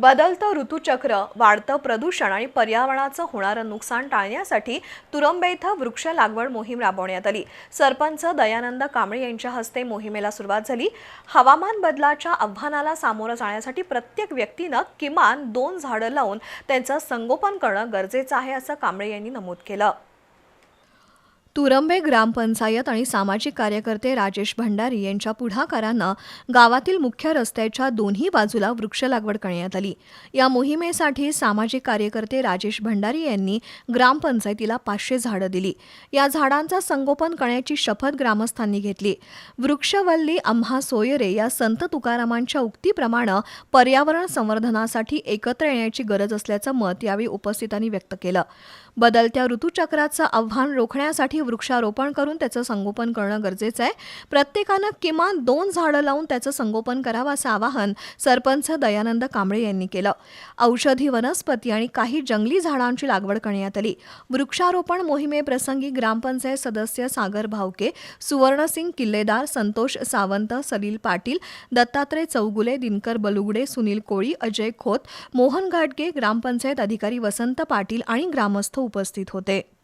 बदलतं ऋतुचक्र वाढतं प्रदूषण आणि पर्यावरणाचं होणारं नुकसान टाळण्यासाठी तुरंबे इथं वृक्ष लागवड मोहीम राबवण्यात आली. सरपंच दयानंद कांबळे यांच्या हस्ते मोहिमेला सुरुवात झाली. हवामान बदलाच्या आव्हानाला सामोरं जाण्यासाठी प्रत्येक व्यक्तीनं किमान दोन झाडं लावून त्यांचं संगोपन करणं गरजेचं आहे असं कांबळे यांनी नमूद केलं. तुरंबे ग्रामपंचायत आणि सामाजिक कार्यकर्ते राजेश भंडारी यांच्या पुढाकारानं गावातील मुख्य रस्त्याच्या दोन्ही बाजूला वृक्ष लागवड करण्यात आली. या मोहिमेसाठी सामाजिक कार्यकर्ते राजेश भंडारी यांनी ग्रामपंचायतीला पाचशे झाडं दिली. या झाडांचा संगोपन करण्याची शपथ ग्रामस्थांनी घेतली. वृक्षवल्ली आम्हा सोयरे या संत तुकारामांच्या उक्तीप्रमाणे पर्यावरण संवर्धनासाठी एकत्र येण्याची गरज असल्याचं मत यावेळी उपस्थितांनी व्यक्त केलं. बदलत्या ऋतूचक्राचं आव्हान रोखण्यासाठी वृक्षारोपण करून त्याचं संगोपन करणं गरजेचं आहे. प्रत्येकानं किमान दोन झाडं लावून त्याचं संगोपन करावं असं आवाहन सरपंच दयानंद कांबळे यांनी केलं. औषधी वनस्पती आणि काही जंगली झाडांची लागवड करण्यात आली. वृक्षारोपण मोहिमेप्रसंगी ग्रामपंचायत सदस्य सागर भावके सुवर्णसिंग किल्लेदार संतोष सावंत सलील पाटील दत्तात्रय चौगुले दिनकर बलुगडे सुनील कोळी अजय खोत मोहन घाटगे ग्रामपंचायत अधिकारी वसंत पाटील आणि ग्रामस्थ उपस्थित होते.